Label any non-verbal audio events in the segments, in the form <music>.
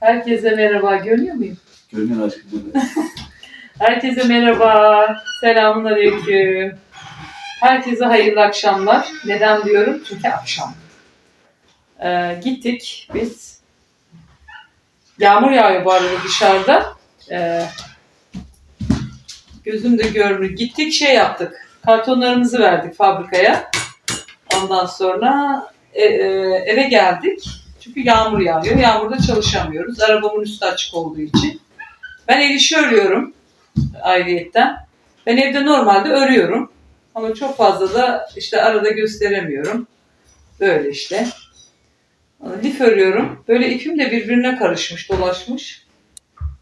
Herkese merhaba. Görüyor muyum? Görünüyor aşkım. <laughs> Herkese merhaba. Selamun aleyküm. Herkese hayırlı akşamlar. Neden diyorum? Çünkü akşam. Ee, gittik biz. Yağmur yağıyor bu arada dışarıda. Ee, gözümde görünür. Gittik şey yaptık. Kartonlarımızı verdik fabrikaya. Ondan sonra e- e, eve geldik. Çünkü yağmur yağıyor. Yağmurda çalışamıyoruz. Arabamın üstü açık olduğu için. Ben el işi örüyorum ayrıyetten. Ben evde normalde örüyorum. Ama çok fazla da işte arada gösteremiyorum. Böyle işte. Lif örüyorum. Böyle ipim de birbirine karışmış, dolaşmış.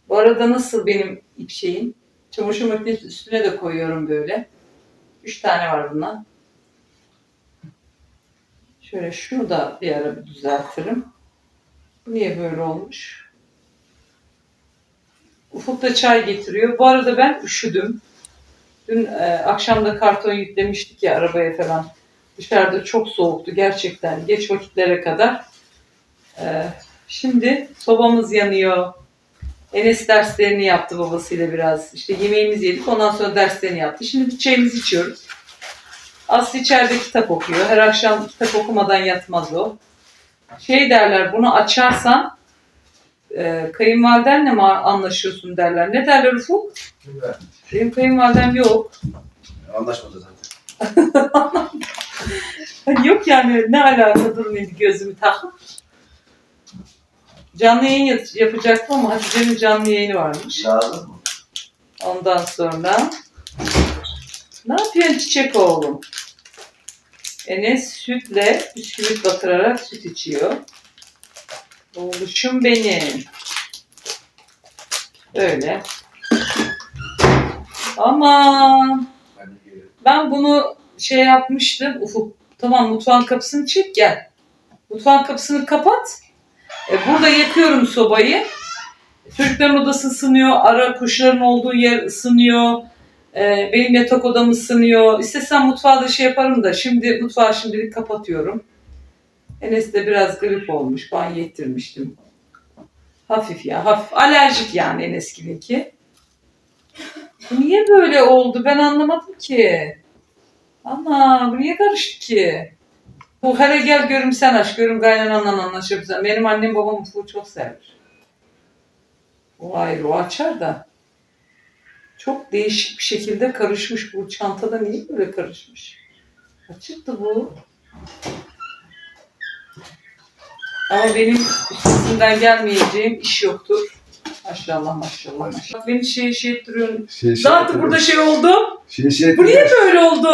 Bu arada nasıl benim ip şeyim? Çamaşır makinesi üstüne de koyuyorum böyle. Üç tane var bundan. Şöyle şunu da bir ara bir düzeltirim. Niye böyle olmuş? Ufuk da çay getiriyor. Bu arada ben üşüdüm. Dün e, akşam da karton yüklemiştik ya arabaya falan. Dışarıda çok soğuktu gerçekten. Geç vakitlere kadar. E, şimdi sobamız yanıyor. Enes derslerini yaptı babasıyla biraz. İşte yemeğimizi yedik. Ondan sonra derslerini yaptı. Şimdi bir çayımızı içiyoruz. Aslı içeride kitap okuyor. Her akşam kitap okumadan yatmaz o. Şey derler bunu açarsan e, kayınvalidenle mi anlaşıyorsun derler. Ne derler Ufuk? Benim kayınvalidem yok. Anlaşmadı zaten. Hani <laughs> yok yani ne alaka durmaydı gözümü takıp. Canlı yayın yap- yapacaktım ama Hatice'nin canlı yayını varmış. Lazım mı? Ondan sonra ne yapıyorsun çiçek oğlum? Enes sütle bisküvit batırarak süt içiyor. Oğluşum benim. Öyle. Gelirim. Ben bunu şey yapmıştım. Ufuk tamam mutfağın kapısını çek gel. Mutfağın kapısını kapat. E, burada yakıyorum sobayı. Çocukların odası ısınıyor. Ara kuşların olduğu yer ısınıyor. E, benim yatak odam ısınıyor. İstesem mutfağı da şey yaparım da şimdi mutfağı şimdilik kapatıyorum. Enes de biraz grip olmuş. Banyo ettirmiştim. Hafif ya. Hafif. Alerjik yani Enes ki. Bu niye böyle oldu? Ben anlamadım ki. Ama bu niye karıştı ki? Bu hele gel görüm sen aç. Görüm kaynananla anlaşabilirsen. Benim annem babam bu çok sever. O ayrı o açar da. Çok değişik bir şekilde karışmış bu çantada. Niye böyle karışmış? Açıktı bu. Ama benim üstesinden gelmeyeceğim iş yoktur. Maşallah maşallah. maşallah. Beni şey şey ettiriyorsun. Şey, şey Zaten burada şey oldu. Şey şey Bu niye böyle oldu?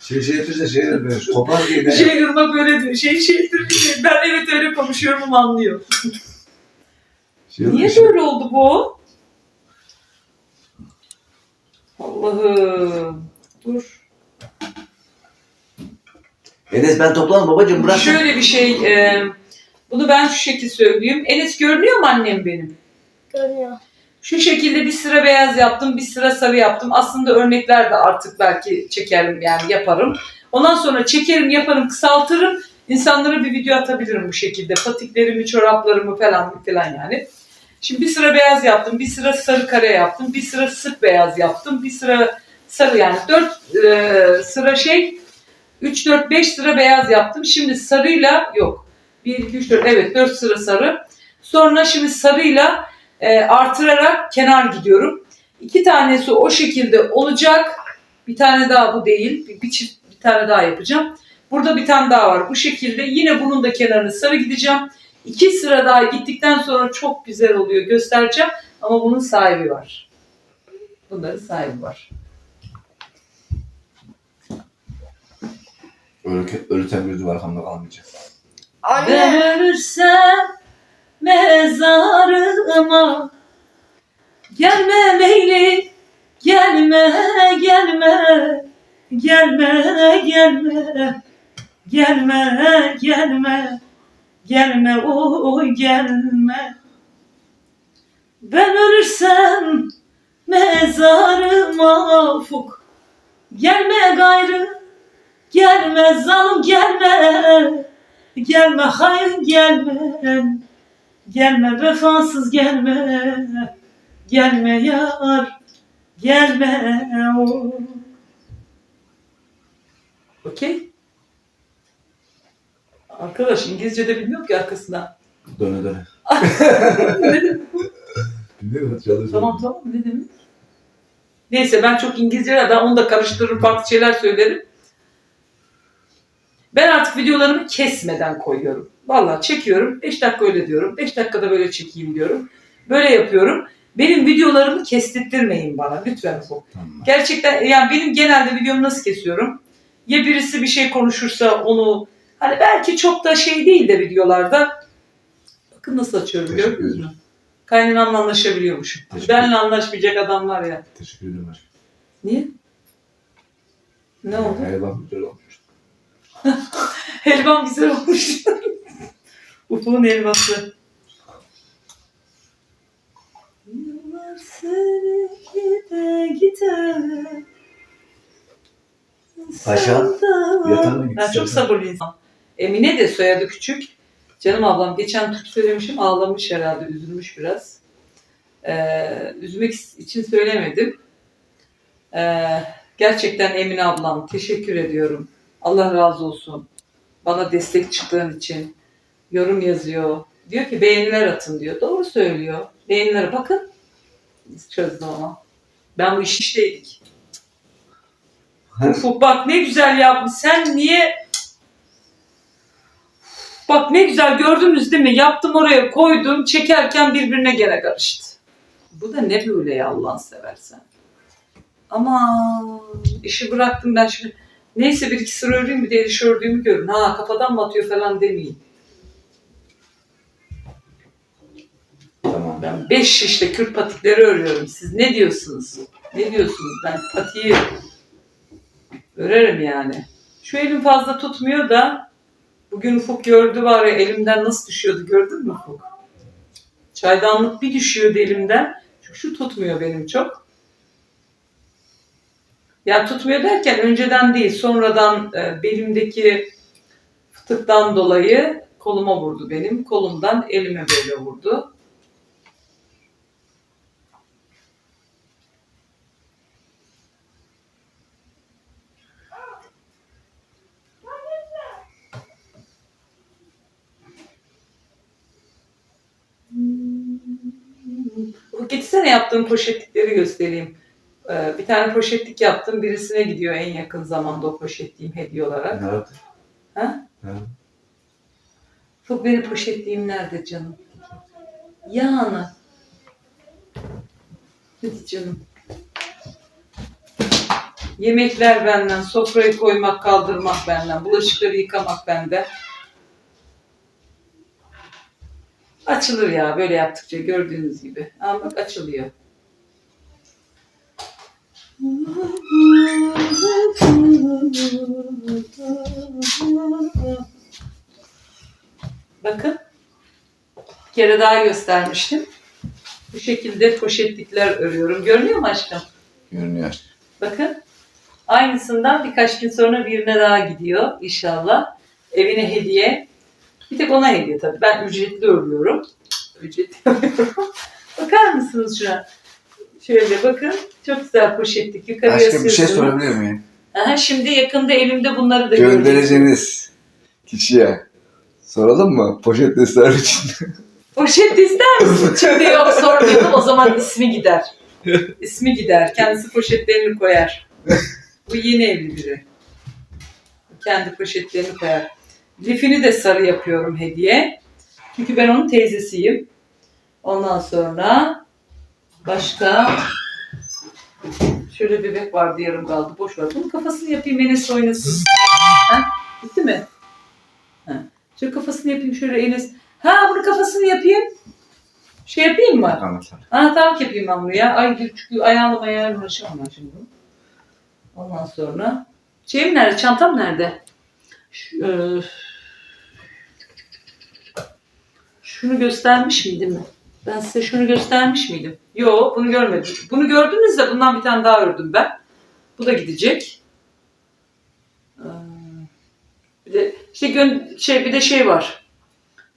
şey şey yapıyorsa şey yapıyor. Kopar gibi. Şey Irmak öyle diyor. Şey şey ettiriyor. Ben evet öyle konuşuyorum ama anlıyor. Şey Niye yapıyor. böyle oldu bu? Allah'ım. Dur. Enes ben toplanım babacığım bırak. Şöyle bir şey. e, bunu ben şu şekil söyleyeyim. Enes görünüyor mu annem benim? Görünüyor. Şu şekilde bir sıra beyaz yaptım, bir sıra sarı yaptım. Aslında örnekler de artık belki çekerim yani yaparım. Ondan sonra çekerim, yaparım, kısaltırım. İnsanlara bir video atabilirim bu şekilde. Patiklerimi, çoraplarımı falan falan yani. Şimdi bir sıra beyaz yaptım, bir sıra sarı kare yaptım, bir sıra sık beyaz yaptım, bir sıra sarı yani dört e, sıra şey, 3, 4, 5 sıra beyaz yaptım. Şimdi sarıyla yok. 1, 2, 3, 4 evet 4 sıra sarı. Sonra şimdi sarıyla e, artırarak kenar gidiyorum. İki tanesi o şekilde olacak. Bir tane daha bu değil. Bir, bir çift bir tane daha yapacağım. Burada bir tane daha var. Bu şekilde yine bunun da kenarını sarı gideceğim. İki sıra daha gittikten sonra çok güzel oluyor. Göstereceğim. Ama bunun sahibi var. Bunların sahibi var. Öyle, öyle tembürdü var arkamda kalmayacak. Anne. Ben ölürsem mezarıma Gelme Leyli, gelme, gelme Gelme, gelme Gelme, gelme Gelme, oy gelme Ben ölürsem mezarıma ufuk Gelme gayrı, gelme zalim gelme Gelme hayır gelme Gelme vefasız gelme. Gelme yar. Gelme. Okey. Arkadaş İngilizce de bilmiyor ki arkasından. Döne döne. Bilmiyorum. Çalış. Tamam tamam ne demek? Neyse ben çok İngilizce ben onu da karıştırır farklı şeyler söylerim. Ben artık videolarımı kesmeden koyuyorum. Vallahi çekiyorum. 5 dakika öyle diyorum. 5 dakikada böyle çekeyim diyorum. Böyle yapıyorum. Benim videolarımı kestirttirmeyin bana lütfen. Tamam. Gerçekten yani benim genelde videomu nasıl kesiyorum? Ya birisi bir şey konuşursa onu hani belki çok da şey değil de videolarda bakın nasıl açıyorum Teşekkür gördünüz mü? ederim. Kaynanamla anlaşabiliyormuşum. Teşekkür Benle anlaşmayacak adam var ya. Teşekkür ederim aşkım. Niye? Ne oldu? Hayvan güzel olmuş. <laughs> Helvam güzel olmuş. <laughs> Ufuk'un helvası. Yıllar seni gide gide. Paşa, yatağına git Ben çok istersen. sabırlı insan. Emine de soyadı küçük. Canım ablam geçen Türk söylemişim ağlamış herhalde üzülmüş biraz. Ee, üzmek için söylemedim. Ee, gerçekten Emine ablam teşekkür ediyorum. Allah razı olsun. Bana destek çıktığın için. Yorum yazıyor. Diyor ki beğeniler atın diyor. Doğru söylüyor. Beğenilere bakın. Biz çözdüm ama. Ben bu iş işteydik. Ufuk bak ne güzel yapmış. Sen niye Bak ne güzel gördünüz değil mi? Yaptım oraya koydum. Çekerken birbirine gene karıştı. Bu da ne böyle ya Allah'ını seversen. Ama işi bıraktım ben şimdi. Neyse bir iki sıra öreyim bir de el ördüğümü görün. Ha kafadan mı atıyor falan demeyin. Tamam. Ben beş şişle kürk patikleri örüyorum. Siz ne diyorsunuz? Ne diyorsunuz? Ben patiği örerim yani. Şu elim fazla tutmuyor da bugün Ufuk gördü var ya elimden nasıl düşüyordu gördün mü Ufuk? Çaydanlık bir düşüyordu elimden. Çünkü şu tutmuyor benim çok. Ya tutmuyor derken önceden değil sonradan e, belimdeki fıtıktan dolayı koluma vurdu benim. Kolumdan elime böyle vurdu. Bu gitsene yaptığım poşetlikleri göstereyim. Ee, bir tane poşetlik yaptım. Birisine gidiyor en yakın zamanda o poşetliğim hediye olarak. Ne yaptın? Ha? Ha? Çok benim poşetliğim nerede canım? Yani. Hadi canım. Yemekler benden, sofrayı koymak, kaldırmak benden, bulaşıkları yıkamak benden. Açılır ya böyle yaptıkça gördüğünüz gibi. Ama bak açılıyor. Bakın. Bir kere daha göstermiştim. Bu şekilde poşetlikler örüyorum. Görünüyor mu aşkım? Görünüyor. Bakın. Aynısından birkaç gün sonra birine daha gidiyor inşallah. Evine hediye. Bir tek ona hediye tabii. Ben ücretli örüyorum. Ücretli örüyorum. <laughs> Bakar mısınız şuna? Şöyle bakın. Çok güzel poşetlik. Yukarıya Aşkım bir şey sorabilir miyim? Aha, şimdi yakında elimde bunları da. Göndereceğiniz kişiye soralım mı? Poşet desteler için. Poşet ister misin? <laughs> Şimdi yok sormayalım o zaman ismi gider. İsmi gider. Kendisi poşetlerini koyar. Bu yeni evli biri. Kendi poşetlerini koyar. Lifini de sarı yapıyorum hediye. Çünkü ben onun teyzesiyim. Ondan sonra başka şöyle bebek vardı yarım kaldı boş ver. Bunun kafasını yapayım Enes oynasın. Ha? Bitti mi? Ha. Şöyle kafasını yapayım şöyle Enes. Ha bunun kafasını yapayım. Şey yapayım mı? Anlatalım. Anahtarlık yapayım ben buraya. Ay çünkü ayağımla ayağımla uğraşamam ben şimdi. Ondan sonra şeyim nerede? Çantam nerede? Şu, e, şunu göstermiş miydim? Ben size şunu göstermiş miydim? Yok bunu görmedim. Bunu gördünüz de bundan bir tane daha ördüm ben. Bu da gidecek. Ee, Bir de işte şey bir de şey var.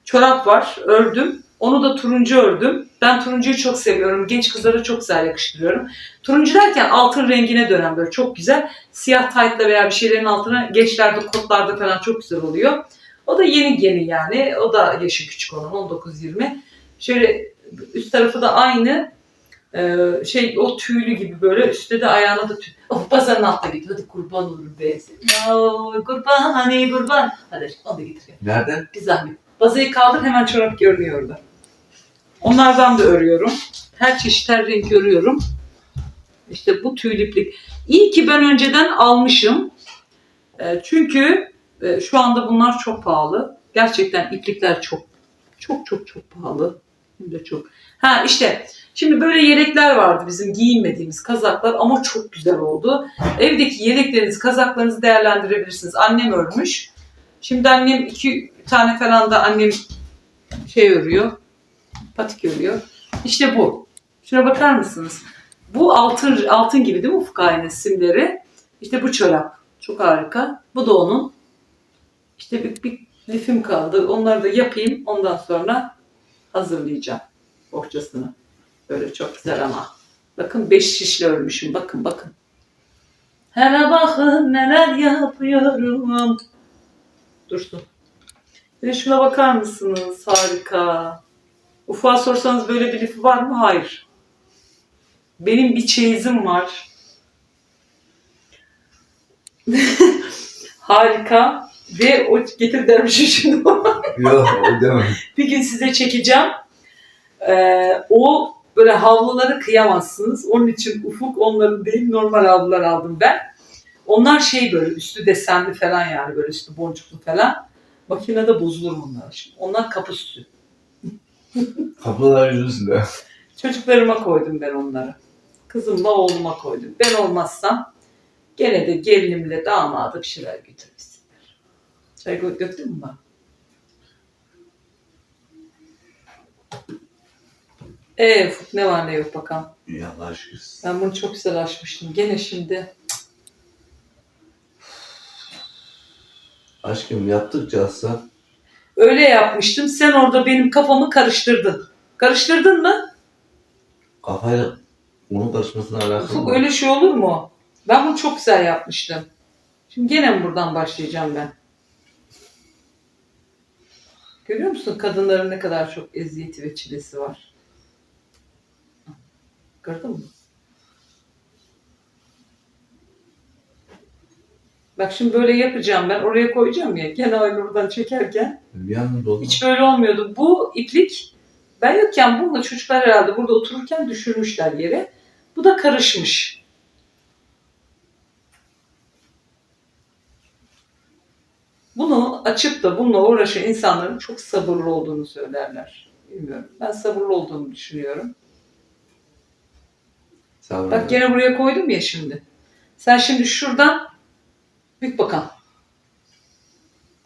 Çorap var. Ördüm. Onu da turuncu ördüm. Ben turuncuyu çok seviyorum. Genç kızlara çok güzel yakıştırıyorum. Turuncu derken altın rengine dönen böyle çok güzel. Siyah taytla veya bir şeylerin altına gençlerde kotlarda falan çok güzel oluyor. O da yeni yeni yani. O da yaşı küçük onun 19-20. Şöyle üst tarafı da aynı. Ee, şey o tüylü gibi böyle üstte de ayağına da tüy. Oh pazarın altta git. Hadi kurban olurum be. Kurban hani kurban. Hadi onu da getir. Nereden? Bir zahmet. Bazayı kaldır hemen çorap görünüyor orada. Onlardan da örüyorum. Her çeşit her renk örüyorum. İşte bu tüylü iplik. İyi ki ben önceden almışım. E, çünkü e, şu anda bunlar çok pahalı. Gerçekten iplikler çok çok çok çok pahalı. Hem de çok. Ha işte şimdi böyle yelekler vardı bizim giyinmediğimiz kazaklar ama çok güzel oldu. Evdeki yelekleriniz, kazaklarınızı değerlendirebilirsiniz. Annem örmüş. Şimdi annem iki tane falan da annem şey örüyor. Patik örüyor. İşte bu. Şuna bakar mısınız? Bu altın altın gibi değil mi ufuk simleri? İşte bu çorap. Çok harika. Bu da onun. İşte bir, bir lifim kaldı. Onları da yapayım. Ondan sonra hazırlayacağım bohçasını. Böyle çok güzel ama. Bakın beş şişle örmüşüm. Bakın bakın. Hele bakın neler yapıyorum. Dursun. De şuna bakar mısınız? Harika. Ufa sorsanız böyle bir lifi var mı? Hayır. Benim bir çeyizim var. <laughs> Harika. Ve o getir dermişim şimdi. Yok o deme. bir gün size çekeceğim. Ee, o böyle havluları kıyamazsınız. Onun için ufuk onların değil normal havlular aldım ben. Onlar şey böyle üstü desenli falan yani böyle üstü boncuklu falan. Makinede bozulur onlar. Şimdi onlar kapı süsü. Kapılar yüzünde. Çocuklarıma koydum ben onları. Kızımla oğluma koydum. Ben olmazsam gene de gelinimle damadı bir şeyler götürmesinler. Çay döktün mü bak? Ee Ufuk ne var ne yok bakalım. İyi Allah'a şükür. Ben bunu çok güzel açmıştım. Gene şimdi. Aşkım yaptıkça aslında Öyle yapmıştım. Sen orada benim kafamı karıştırdın. Karıştırdın mı? kafayla onun karışmasına alakalı Ufuk mı? öyle şey olur mu? Ben bunu çok güzel yapmıştım. Şimdi gene mi buradan başlayacağım ben? Görüyor musun kadınların ne kadar çok eziyeti ve çilesi var? Gördün mü? Bak şimdi böyle yapacağım ben. Oraya koyacağım ya. Gene aynı oradan çekerken. Bir anda doldu. Hiç böyle olmuyordu. Bu iplik ben yokken bununla çocuklar herhalde burada otururken düşürmüşler yere. Bu da karışmış. Bunu açıp da bununla uğraşan insanların çok sabırlı olduğunu söylerler. Bilmiyorum. Ben sabırlı olduğunu düşünüyorum. Ol. Bak gene buraya koydum ya şimdi. Sen şimdi şuradan bük bakalım.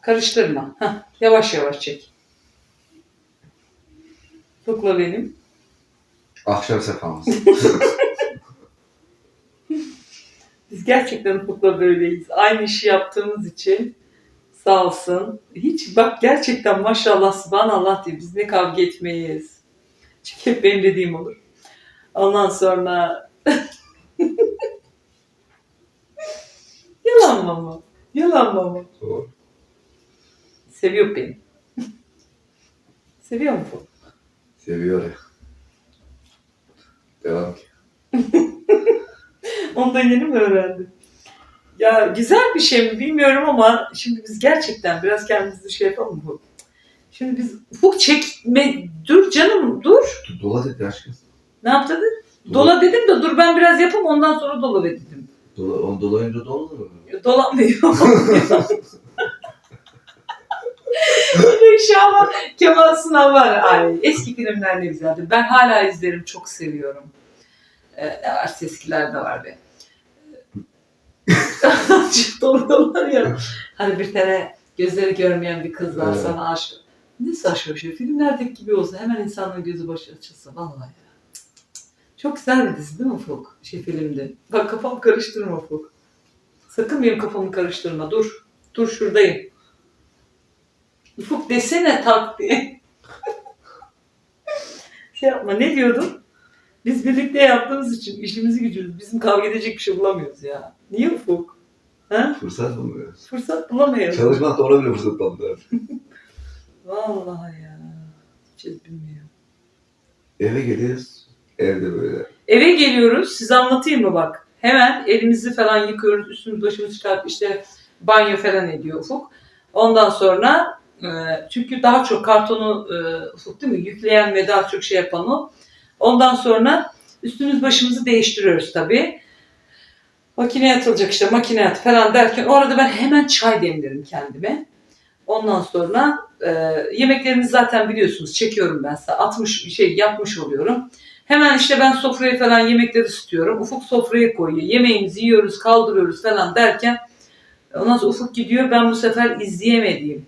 Karıştırma. Heh, yavaş yavaş çek. Tukla benim. Akşam sefamız. <laughs> Biz gerçekten hukukla böyleyiz. Aynı işi yaptığımız için sağ olsun. Hiç bak gerçekten maşallah subhanallah diye biz ne kavga etmeyiz. Çünkü hep benim dediğim olur. Ondan sonra <laughs> yalan mama. Yalan mama. Doğru. Seviyor beni. Seviyor mu bu? Seviyor ya. Devam ki. <laughs> Onu da yeni mi öğrendin? Ya güzel bir şey mi bilmiyorum ama şimdi biz gerçekten biraz kendimizi şey yapalım mı? Şimdi biz ufuk çekme dur canım dur. Dur, Dola dedi aşkım. Ne yaptı? Dola dedim de dur ben biraz yapayım ondan sonra dola dedim. Dola, on dolayınca doldu mu? Dolamıyor. İnşallah Kemal Sunal var. Ay, eski filmler ne güzeldi. Ben hala izlerim. Çok seviyorum. Ee, ne varsa eskilerde var be. <laughs> Doluyorlar ya. Hani bir tane gözleri görmeyen bir kız var Evet. sana aşık. Ne saçma şey. Filmlerdeki gibi olsa hemen insanların gözü başı açılsa. Vallahi. Çok güzel bir dizi değil mi Ufuk? Şey filmdi. Bak kafam karıştırma Ufuk. Sakın benim kafamı karıştırma. Dur. Dur şuradayım. Ufuk desene tak diye. <laughs> Şey yapma ne diyordun? Biz birlikte yaptığımız için işimizi gücümüz bizim kavga edecek bir şey bulamıyoruz ya. Niye Ufuk? Ha? Fırsat bulmuyoruz. Fırsat bulamıyoruz. Çalışmakta ona bile fırsat bulmuyoruz. <laughs> Vallahi ya. Hiç bilmiyorum. Eve geliyoruz. Evde böyle. Eve geliyoruz. Size anlatayım mı bak. Hemen elimizi falan yıkıyoruz. Üstümüz başımızı çıkartıp işte banyo falan ediyor Ufuk. Ondan sonra e, çünkü daha çok kartonu e, Ufuk değil mi? Yükleyen ve daha çok şey yapan o. Ondan sonra üstümüz başımızı değiştiriyoruz tabii. Makineye atılacak işte makineye at falan derken o arada ben hemen çay demlerim kendime. Ondan sonra e, yemeklerimizi zaten biliyorsunuz çekiyorum ben size. 60 şey yapmış oluyorum. Hemen işte ben sofraya falan yemekleri ısıtıyorum. Ufuk sofraya koyuyor. Yemeğimizi yiyoruz, kaldırıyoruz falan derken ondan sonra Ufuk gidiyor. Ben bu sefer izleyemediğim.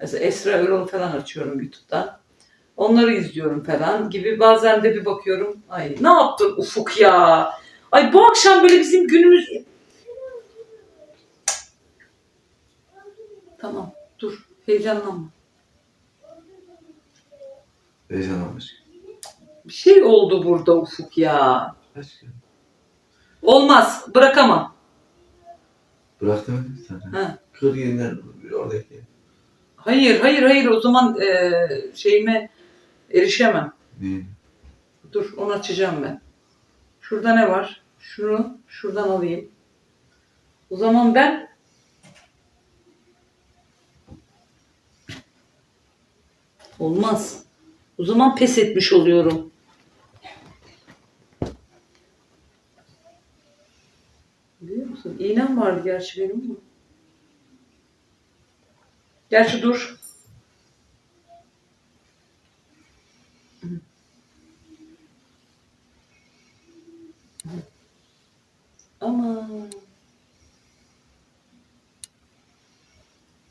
Mesela Esra Erol falan açıyorum YouTube'dan. Onları izliyorum falan gibi. Bazen de bir bakıyorum. Ay ne yaptın Ufuk ya? Ay bu akşam böyle bizim günümüz... Tamam dur heyecanlanma. Heyecanlanmış. Bir şey oldu burada Ufuk ya. Aşkım. Olmaz bırakamam. Bırak demedim mi sana? Ha. Kır yeniden oradaki. Hayır hayır hayır o zaman e, şeyime erişemem. Ne? Dur onu açacağım ben. Şurada ne var? Şunu şuradan alayım. O zaman ben olmaz. O zaman pes etmiş oluyorum. Biliyor musun? İğnem vardı gerçi benim ama. Gerçi dur. Ama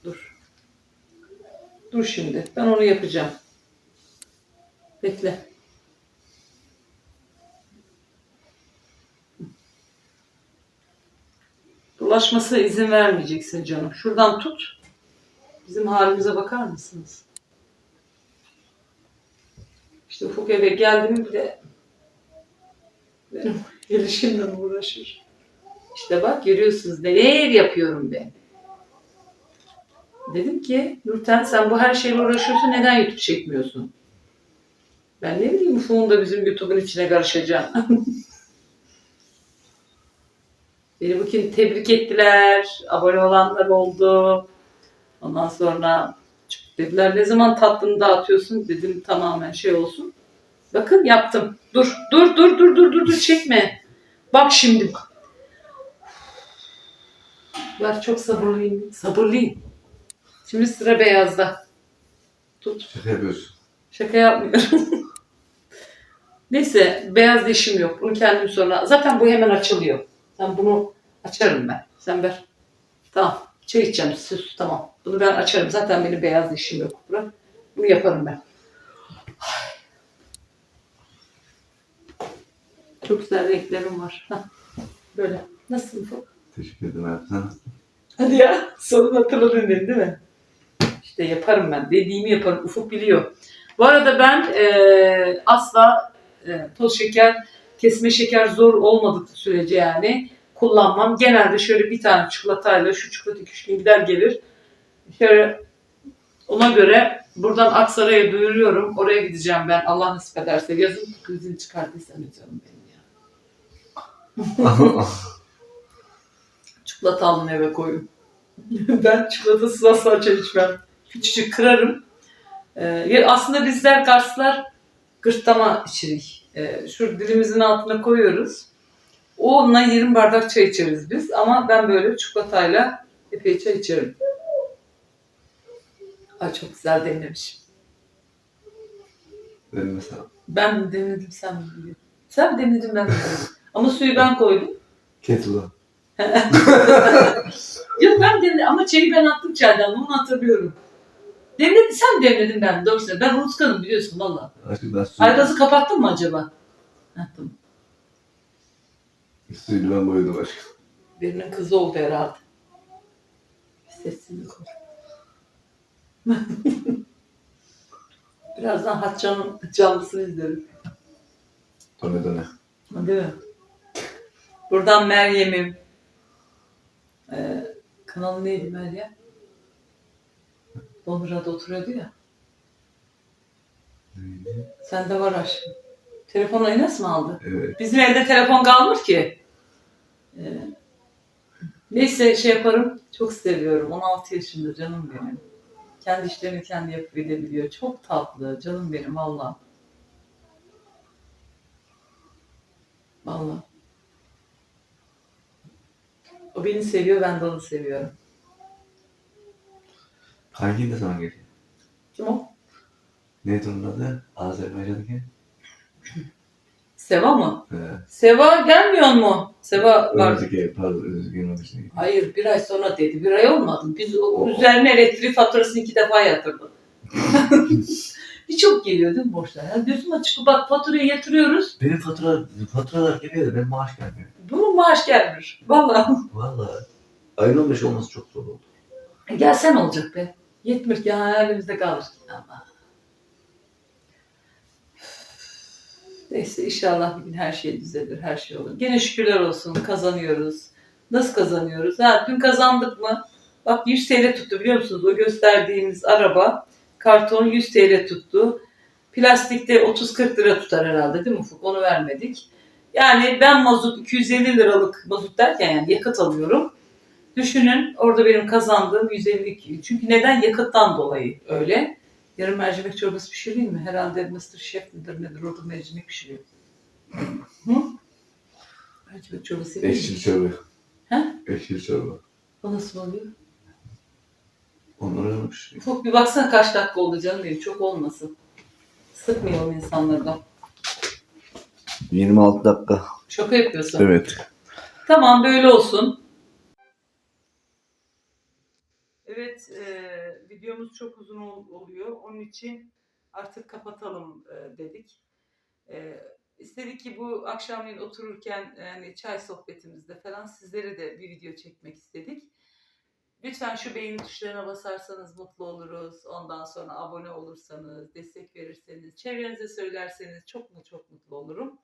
dur. Dur şimdi. Ben onu yapacağım. Bekle. Dolaşmasına izin vermeyeceksin canım. Şuradan tut. Bizim halimize bakar mısınız? İşte Ufuk eve geldi mi bir de benim gelişimden uğraşır. İşte bak görüyorsunuz neler yapıyorum ben. Dedim ki Nurten sen bu her şeyle uğraşıyorsun neden YouTube çekmiyorsun? Ben ne bileyim Ufuk'un da bizim YouTube'un içine karışacağım. <laughs> Beni bugün tebrik ettiler. Abone olanlar oldu. Ondan sonra dediler ne zaman tatlını dağıtıyorsun? Dedim tamamen şey olsun. Bakın yaptım. Dur, dur, dur, dur, dur, dur, dur, çekme. Bak şimdi. Ben çok sabırlıyım. Sabırlıyım. Şimdi sıra beyazda. Tut. Şaka yapıyorsun. Şaka yapmıyorum. <laughs> Neyse beyaz dişim yok. Bunu kendim sonra... Zaten bu hemen açılıyor. Sen bunu açarım ben. Sen ver. Tamam. Çay içeceğim. Sus tamam. Bunu ben açarım. Zaten benim beyaz dişim yok. Bırak. Bunu yaparım ben. <sighs> Çok güzel renklerim var. Hah. Böyle. Nasıl bu? Teşekkür ederim abi. Sen Hadi ya. Sorun hatırladın beni değil mi? İşte yaparım ben. Dediğimi yaparım. Ufuk biliyor. Bu arada ben eee, asla eee, toz şeker, kesme şeker zor olmadığı sürece yani kullanmam. Genelde şöyle bir tane çikolatayla şu çikolata iki gün gider gelir. Şöyle ona göre buradan Aksaray'a duyuruyorum. Oraya gideceğim ben. Allah nasip ederse. Yazın krizini çıkartırsan canım benim ya. <laughs> Çikolata alın eve koyun. <laughs> ben çikolatasız asla çay içmem. Küçücük kırarım. Ee, aslında bizler Karslar gırtlama içirik. Ee, şu dilimizin altına koyuyoruz. Onunla 20 bardak çay içeriz biz. Ama ben böyle çikolatayla epey çay içerim. Ay çok güzel demlemişim. Benim mesela. Ben demledim sen mi? Sen mi demledin ben mi demledim? Ama suyu ben koydum. Kettle'a. <laughs> Yok ben demledim ama çayı ben attım çaydan onu hatırlıyorum. Demledin sen demledin ben doğru söyle. Ben unutkanım biliyorsun valla. Aygazı kapattın mı acaba? Heh, tamam. suyu ben boyadım aşkım. Birinin kızı oldu herhalde. Sessizlik ol. <laughs> Birazdan Hatça'nın canlısını izlerim. Döne döne. Değil mi? Buradan Meryem'im. Ee, kanalı neydi Meryem? Londra'da oturuyordu ya. Sende var aşkım. Telefon Enes mi aldı? Evet. Bizim evde telefon kalmır ki. Ee, neyse şey yaparım. Çok seviyorum. 16 yaşında canım benim. Kendi işlerini kendi yapıp edebiliyor. Çok tatlı. Canım benim valla. Valla. O beni seviyor, ben de onu seviyorum. Hangi de sana geliyor? Kim o? Neydi onun adı? Azerbaycan'daki. <laughs> Seva mı? Ee, Seva gelmiyor mu? Seva var. Özge, pardon Özge'nin ofisine gidiyor. Hayır bir ay sonra dedi. Bir ay olmadı. Biz o, Oo. üzerine elektrik faturasını iki defa yatırdık. <laughs> bir çok geliyor değil mi borçlar? Ya gözüm açık bak faturayı yatırıyoruz. Benim fatura, faturalar geliyor da benim maaş gelmiyor. Bunun maaş gelmiyor. Vallahi. Vallahi. Ayın 15 olması çok zor oldu. Gelsen olacak be. Yetmiyor ki ha, elimizde kalır. Ama. Neyse inşallah bir gün her şey düzelir, her şey olur. Gene şükürler olsun kazanıyoruz. Nasıl kazanıyoruz? Ha, dün kazandık mı? Bak 100 TL tuttu biliyor musunuz? O gösterdiğimiz araba karton 100 TL tuttu. Plastikte 30-40 lira tutar herhalde değil mi Ufuk? Onu vermedik. Yani ben mazot 250 liralık mazot derken yani yakıt alıyorum. Düşünün orada benim kazandığım 150 çünkü neden yakıttan dolayı öyle. Yarın mercimek çorbası pişireyim mi? Herhalde Mr. Chef midir nedir orada mercimek pişiriyor. Hı? Mercimek çorbası yapayım mı? Eşçil çorba. He? Eşçil çorba. O nasıl oluyor? Onları olmuş. Ufuk bir baksana kaç dakika oldu canım benim. Çok olmasın. Sıkmayalım insanlardan. 26 dakika. Şaka yapıyorsun. Evet. Tamam böyle olsun. Evet e, videomuz çok uzun ol- oluyor. Onun için artık kapatalım e, dedik. E, istedik ki bu akşamleyin otururken yani çay sohbetimizde falan sizlere de bir video çekmek istedik. Lütfen şu beğeni tuşlarına basarsanız mutlu oluruz. Ondan sonra abone olursanız, destek verirseniz, çevrenize söylerseniz çok mu çok mutlu olurum.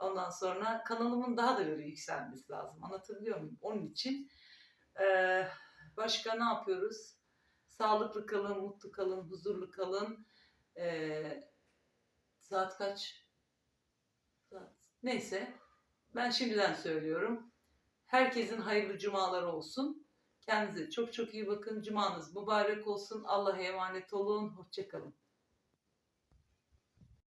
Ondan sonra kanalımın daha da böyle yükselmesi lazım. Anlatabiliyor muyum? Onun için eee, başka ne yapıyoruz? Sağlıklı kalın, mutlu kalın, huzurlu kalın. Eee, saat kaç? Saat. Neyse. Ben şimdiden söylüyorum. Herkesin hayırlı cumaları olsun. Kendinize çok çok iyi bakın. Cumanız mübarek olsun. Allah'a emanet olun. Hoşçakalın.